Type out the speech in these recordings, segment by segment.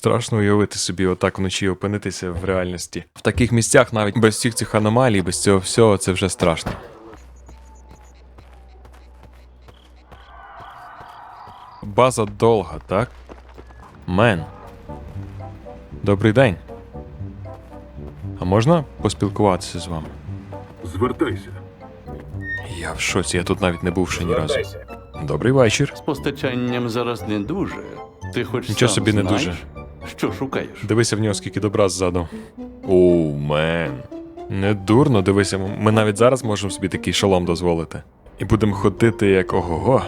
Страшно уявити собі отак вночі опинитися в реальності. В таких місцях навіть без всіх цих аномалій, без цього всього, це вже страшно. База довга, так? Мен. Добрий день. А можна поспілкуватися з вами? Звертайся. Я в шоці, я тут навіть не був ще ні разу. Добрий вечір. З постачанням зараз не дуже. Ти хоч Нічого сам собі не знаєш, дуже. Що шукаєш? Дивися в нього, скільки добра ззаду. Оу, мен. Не дурно, дивися, ми навіть зараз можемо собі такий шолом дозволити. І будемо ходити як ого-го.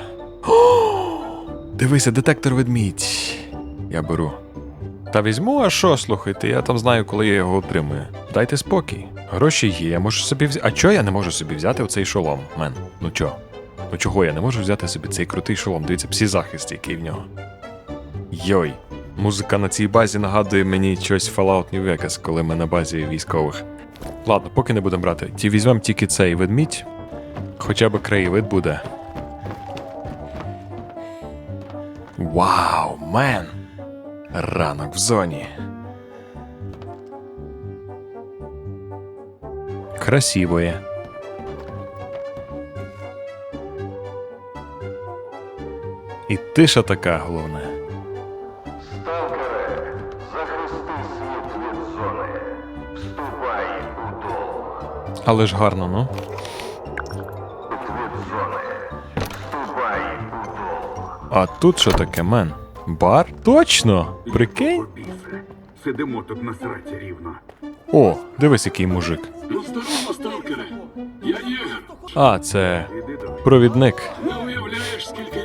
Дивися, детектор ведмідь. Я беру. Та візьму, а що, слухайте, я там знаю, коли я його отримую. Дайте спокій. Гроші є, я можу собі взяти. А чого я не можу собі взяти оцей шолом, мен? Ну чо? Ну чого я не можу взяти собі цей крутий шолом? Дивіться, всі захист, який в нього. Йой. Музика на цій базі нагадує мені щось Fallout New Vegas, коли ми на базі військових. Ладно, поки не будемо брати. Ті візьмемо тільки цей ведмідь. Хоча б краєвид буде. Вау, мен! Ранок в зоні. Красивое. І тиша така головне. Сталкере, захисти світ від зони. Вступай у долг Але ж гарно, ну. від зони. Вступай у долг. А тут що таке, мен? Бар? Точно! Прикинь? Сидимо тут на сраці рівно. О, дивись, який мужик. Ну, здорово, сталкере. Я єгер. А, це провідник. Не уявляєш, скільки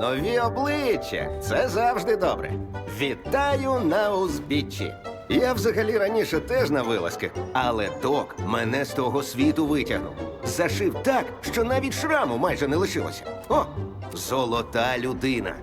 нові обличчя. Це завжди добре. Вітаю на узбіччі. Я взагалі раніше теж на вилазки, але док мене з того світу витягнув. Зашив так, що навіть шраму майже не лишилося. О, золота людина.